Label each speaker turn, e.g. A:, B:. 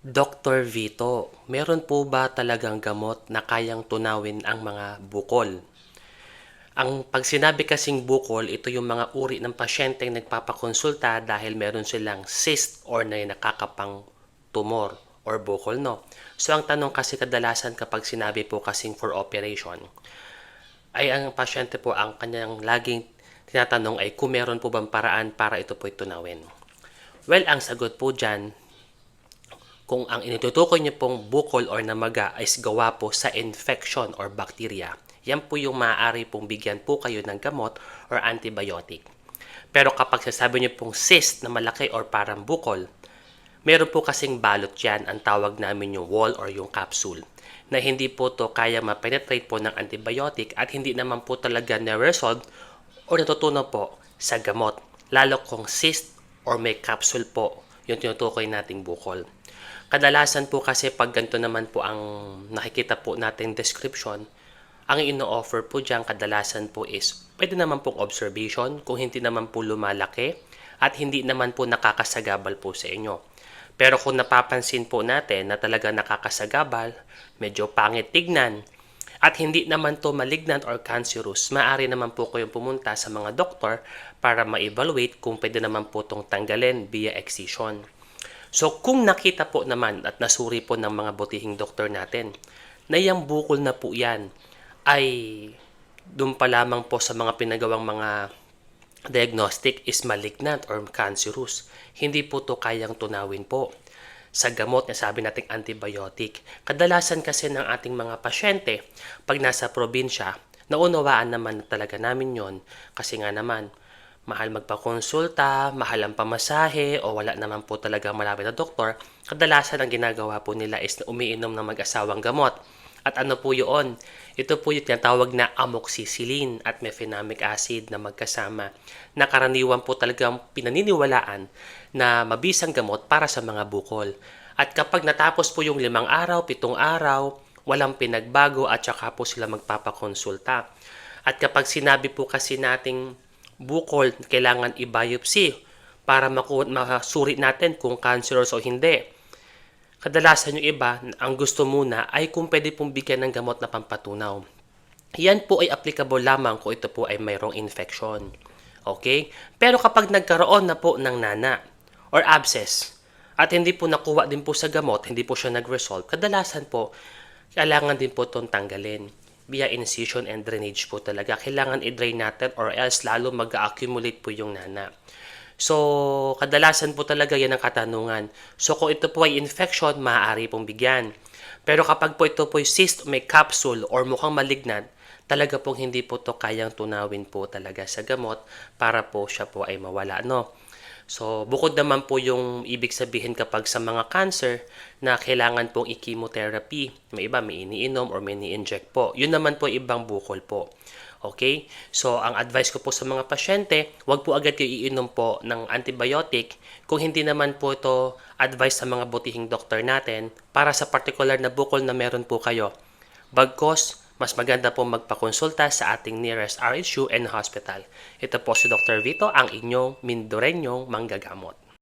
A: Dr. Vito, meron po ba talagang gamot na kayang tunawin ang mga bukol? Ang pag sinabi kasing bukol, ito yung mga uri ng pasyenteng nagpapakonsulta dahil meron silang cyst or na nakakapang tumor or bukol, no? So, ang tanong kasi kadalasan kapag sinabi po kasing for operation, ay ang pasyente po ang kanyang laging tinatanong ay kung meron po bang paraan para ito po tunawin. Well, ang sagot po dyan, kung ang inututukoy niyo pong bukol or namaga ay gawa po sa infection or bacteria, yan po yung maaari pong bigyan po kayo ng gamot or antibiotic. Pero kapag sasabi niyo pong cyst na malaki or parang bukol, meron po kasing balot yan, ang tawag namin yung wall or yung capsule, na hindi po to kaya ma-penetrate po ng antibiotic at hindi naman po talaga na-resolve o natutunan po sa gamot. Lalo kung cyst or may capsule po yung tinutukoy nating bukol. Kadalasan po kasi pag ganito naman po ang nakikita po nating description, ang ino-offer po dyan kadalasan po is pwede naman pong observation kung hindi naman po lumalaki at hindi naman po nakakasagabal po sa inyo. Pero kung napapansin po natin na talaga nakakasagabal, medyo pangit tignan, at hindi naman to malignant or cancerous, maaari naman po kayong pumunta sa mga doktor para ma-evaluate kung pwede naman po itong tanggalin via excision. So kung nakita po naman at nasuri po ng mga butihing doktor natin na yung bukol na po yan ay doon pa lamang po sa mga pinagawang mga diagnostic is malignant or cancerous. Hindi po to kayang tunawin po sa gamot na sabi nating antibiotic. Kadalasan kasi ng ating mga pasyente, pag nasa probinsya, naunawaan naman talaga namin yon kasi nga naman, mahal magpakonsulta, mahal ang pamasahe, o wala naman po talaga malapit na doktor, kadalasan ang ginagawa po nila is umiinom ng mag-asawang gamot. At ano po yun? Ito po yung tinatawag na amoxicillin at mefenamic acid na magkasama na karaniwan po talagang pinaniniwalaan na mabisang gamot para sa mga bukol. At kapag natapos po yung limang araw, pitong araw, walang pinagbago at saka po sila magpapakonsulta. At kapag sinabi po kasi nating bukol, kailangan i-biopsy para maku- masuri natin kung cancerous o hindi. Kadalasan yung iba, ang gusto muna ay kung pwede pong bigyan ng gamot na pampatunaw. Yan po ay applicable lamang kung ito po ay mayroong infection. Okay? Pero kapag nagkaroon na po ng nana or abscess at hindi po nakuha din po sa gamot, hindi po siya nag-resolve, kadalasan po, kailangan din po itong tanggalin via incision and drainage po talaga. Kailangan i-drain natin or else lalo mag-accumulate po yung nana. So, kadalasan po talaga yan ang katanungan. So, kung ito po ay infection, maaari pong bigyan. Pero kapag po ito po ay cyst, may capsule or mukhang malignant, talaga pong hindi po to kayang tunawin po talaga sa gamot para po siya po ay mawala. No? So, bukod naman po yung ibig sabihin kapag sa mga cancer na kailangan pong i-chemotherapy, may iba may iniinom or may ni-inject po. Yun naman po ibang bukol po. Okay? So, ang advice ko po sa mga pasyente, wag po agad kayo iinom po ng antibiotic kung hindi naman po ito advice sa mga butihing doktor natin para sa particular na bukol na meron po kayo. Bagkos, mas maganda po magpakonsulta sa ating nearest RHU and hospital. Ito po si Dr. Vito, ang inyong Mindorenyong manggagamot.